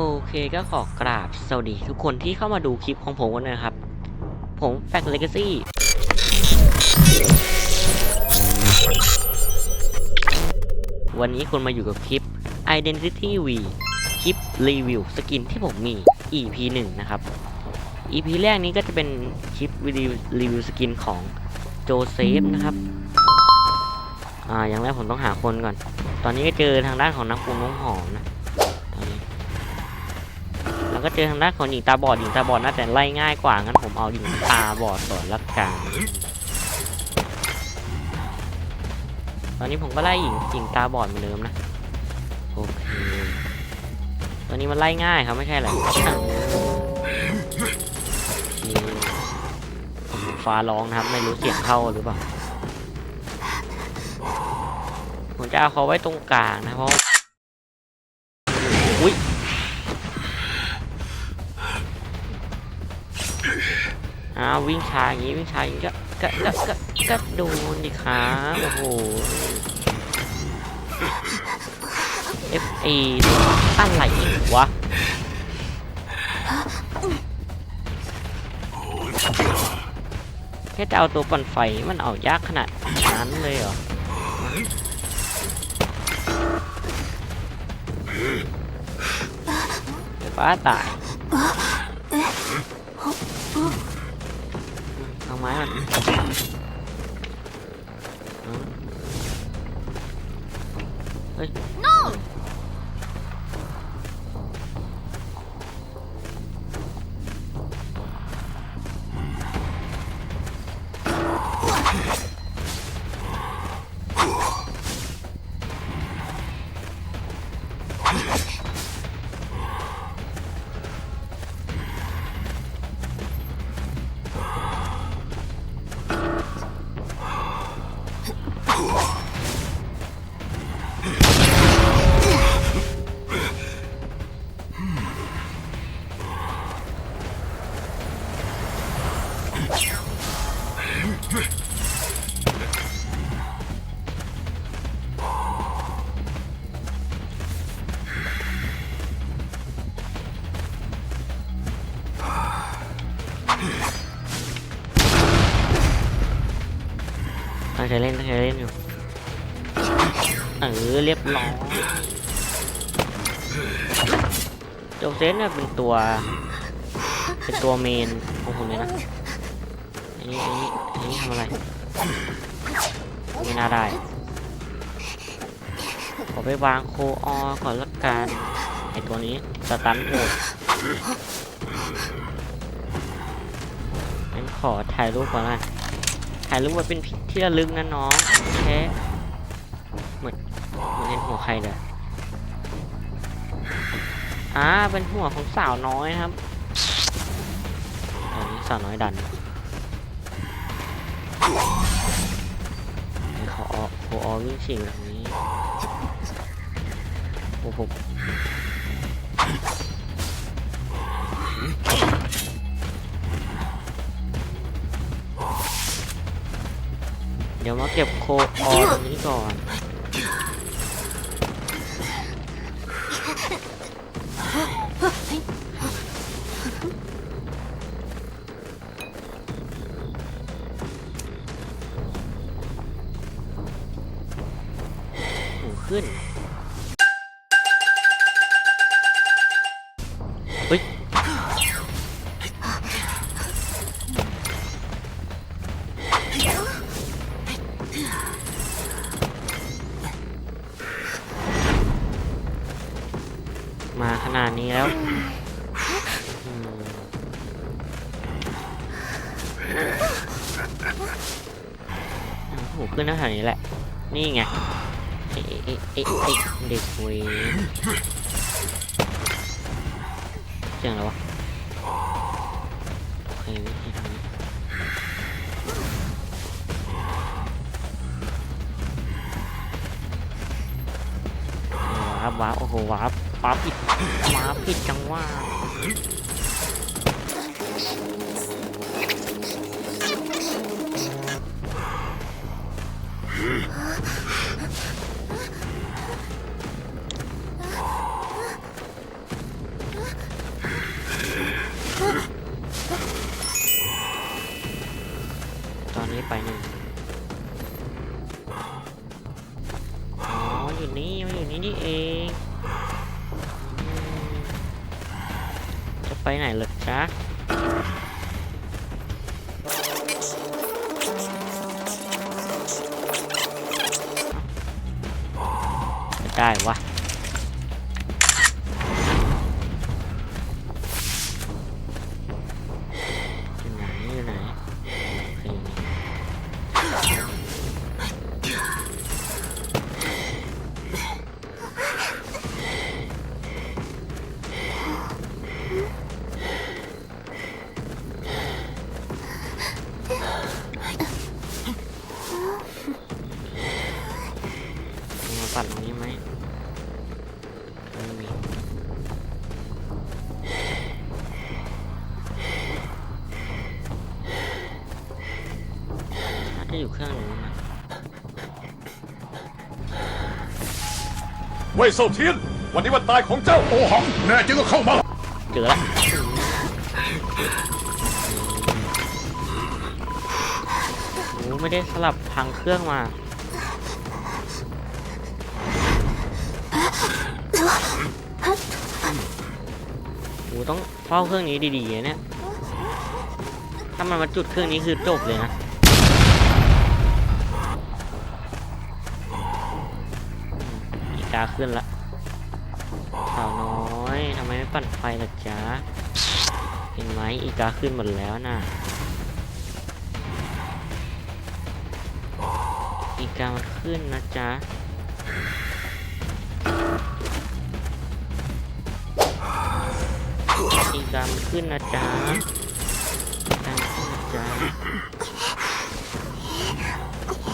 โอเคก็ขอกราบสวัสดีทุกคนที่เข้ามาดูคลิปของผมกันนะครับ ผมแฟกเลกาซี่วันนี้คุณมาอยู่กับคลิป Identity V คลิปรีวิวสกินที่ผมมี EP 1 นะครับ EP แรกนี้ก็จะเป็นคลิปรีวิวรีวิวสกินของโจเซฟนะครับ อ่า อย่างแรกผมต้องหาคนก่อน ตอนนี้ก็เจอทางด้านของนักปรุงน้ำหอมนะตอ ก็เจอทางด้านของหญิงตาบอดหญิงตาบอดน่าจะไล่ง่ายกว่างั้นผมเอาหญิงตาบอดก่อนละกันตอนนี้ผมก็ไล่หญิงหญิงตาบอดเหมือนเดิมนะโอเคตอนนี้มันไล่ง่ายครับไม่ใช่เหรอผมฟ้าร้องนะครับไม่รู้เสียงเข้าหรือเปล่าผมจะเอาเขาไว้ตรงกลางนะเพราะอุ้ย ววิ่งช้าอย่างงี้วิ่งช้าอย่างงี้ก็ก็ก็ก็ก็โดนดิครับโอ้โห F A อะไรวะแค่จะเอาตัวปั่นไฟมันเอายากขนาดนั้นเลยเหรอเดี๋ยวป้าตาย เอาไม้ เรียบร้อยโจเซนเนี่ยเป็นตัว เป็นตัวเมนของผมเลยนะอันนี้อันนี้อันนี้ทำอะไรไม่น่าได้ขอไปวางโคออก่อนละกันไอตัวนี้สตันโหดงั้นขอถ่ายรูปก่อนละถ่ายรูปไว้เป็นที่ระลึกนะน้องแค่ หัวใครเลยอ่าเป็นหัวของสาวน้อยนะครับอันนี้สาวน้อยดันเดี๋ยวขอออวิ่งชิงแบบนี้โอ้โหเดี๋ยวมาเก็บโคออตรงนี้ก่อน ขึ้น เฮ้ย มาขนาดนี้แล้วอืมอะหูขึ้นแถวนี้แหละ นี่ไง เอ๊ะเอ๊ะเอ๊ะเด็กเวยเสียงอะไรวะโอเควิธีทางนี้ว้าบว้าบโอ้โหว้าบว้าบผิดว้าบผิดจังว่า ไปนี่อ๋ออยู่นี่มัอยู่นี่นี่เอง จะไปไหนเหรอจ๊ะได้วะ เว่ยเซาเทียน วันนี้วันตายของเจ้าโอหัง แน่จริงก็เข้ามา เจอแล้วโอ้ไม่ได้สลับพังเครื่องมา โอ้ต้องเฝ้าเครื่องนี้ดีๆนะเนี่ย ถ้ามันมาจุดเครื่องนี้คือจบเลยนะ อีกาขึ้นละสาวน้อยทำไมไม่ปั่นไฟล่ะจ๊ะเห็นไหมอีกาขึ้นหมดแล้วน่ะอีกามันขึ้นนะจ๊ะอีกามันขึ้นนะจ๊ะอีกามันขึ้นนะจ๊ะ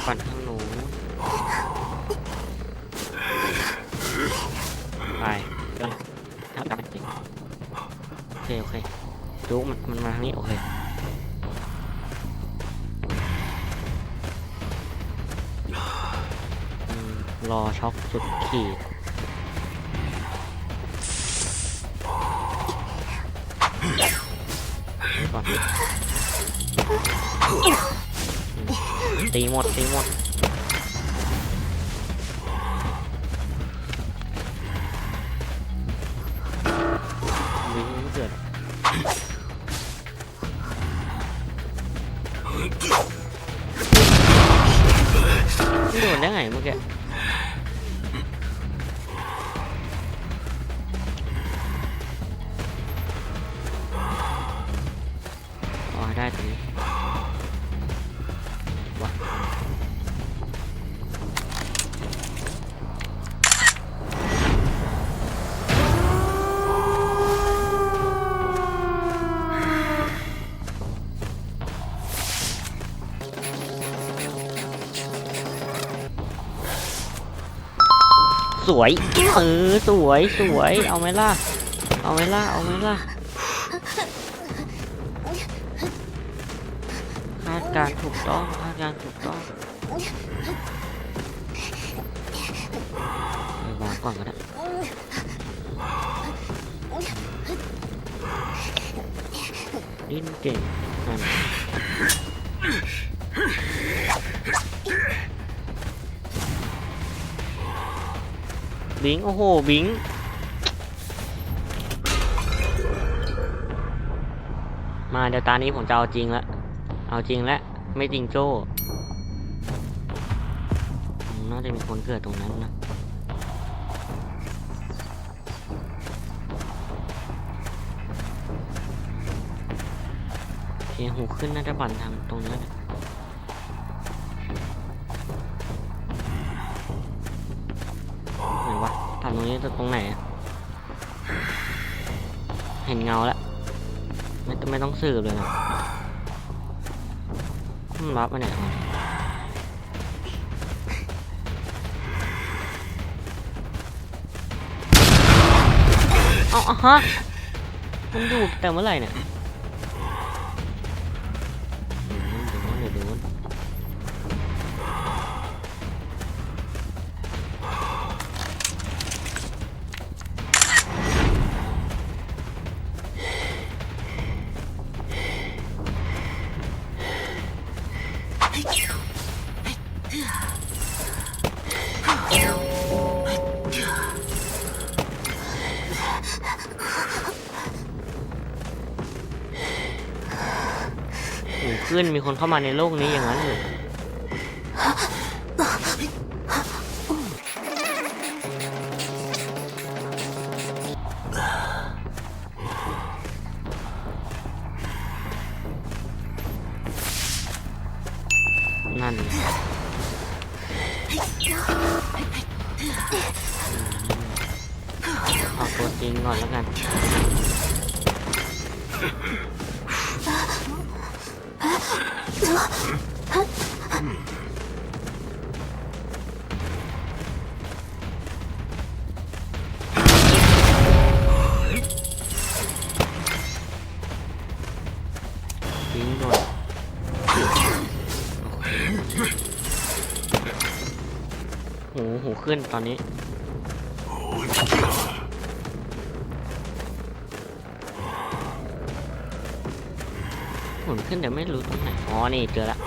ปั่นข้าง มันมาทางนี้โอเคอรอช็อกจุดขีดก่อนตีหมดตีหมด อ๋อได้ตรงนี้วะสวย เออ สวย สวย เอาไหมล่ะ เอาไหมล่ะ เอาไหมล่ะ การถูกต้องคาดการถูกต้องไปวางก่อนก็ได้ดิ้นเก่งนั่นบิงโอ้โห บิงมาเดี๋ยวตานี้ผมจะเอาจริงละ เอาจริงแล้วไม่จริงโจ้น่าจะมีคนเกิดตรงนั้นนะโอเคหูขึ้นน่าจะปั่นทางตรงนี้แหละไหนวะทำตรงนี้จะตรงไหนเห็นเงาแล้วไม่ไม่ต้องสืบเลยนะ มันรับมาเนี่ยเอาอะฮะมันดูแต่เมื่อไหร่เนี่ย นมีคนเข้ามาในโลกนี้อย่างนั้นเลยนั่นเอาตัวจริงก่อนแล้วกัน ทิ้งก่อนหูหูขึ้นตอนนี้ ขึ้นแต่ไม่รู้ตรงไหน อ๋อ นี่เจอละ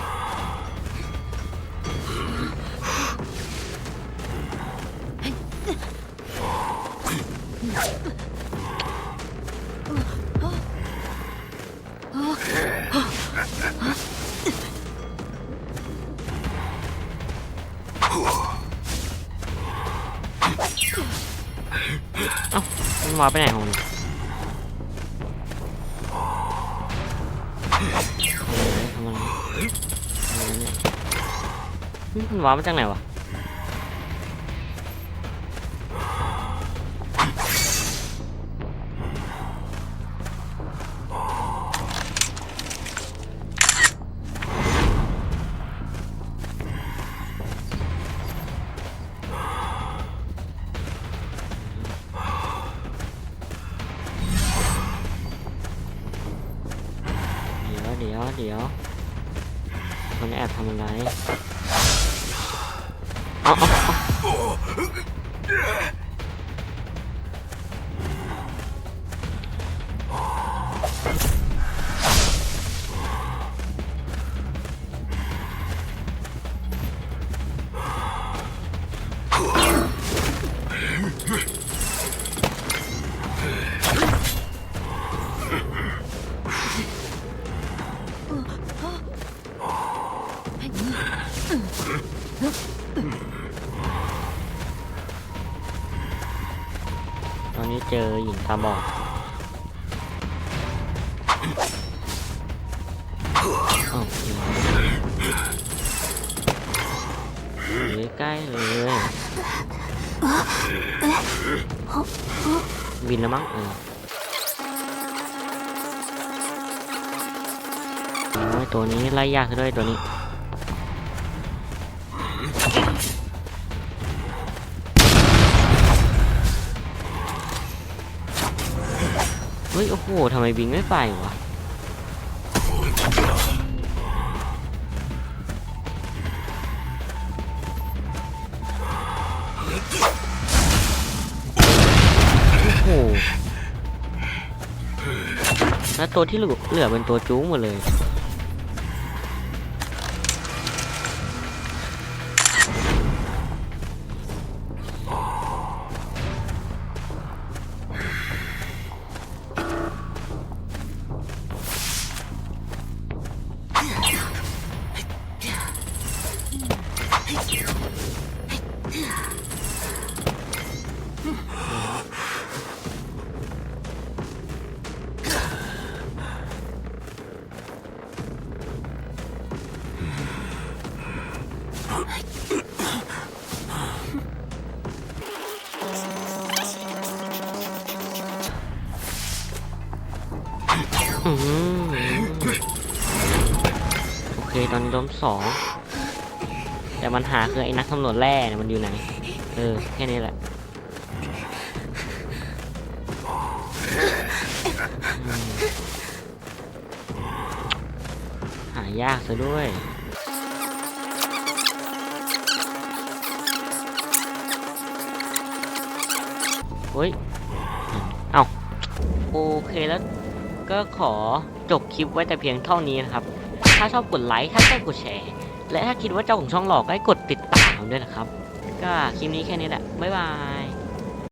เอ้ามันวาร์ไปไหนของมัน มันวามาจากไหนวะเดี๋ยวเดี๋ยวเดี๋ยวมันแอบทำอะไร เเจอหญิงตาบอดโอเคอยู่ใกล้เลยบินแล้วมั้งเออโอ้ยตัวนี้ไล่ยากด้วยตัวนี้ ฮ้ย โอ้โหทำไมบิงไม่ไปวะโอ้โหแล้วตัวที่เหลือเหลือเป็นตัวจู๊หมดเลย โอเคตอนนี้ล้มสองแต่มันหาคือไอ้นักสำรวจแร่เนี่ยมันอยู่ไหน เออ แค่นี้แหละหายากซะด้วยเฮ้ย เอาโอเคแล้วก็ขอจบคลิปไว้แต่เพียงเท่านี้นะครับ ถ้าชอบกดไลค์ถ้าชอบกดแชร์ และถ้าคิดว่าเจ้าของช่องหลอกก็ให้กดติดตามด้วยนะครับ ก็คลิปนี้แค่นี้แหละบ๊ายบาย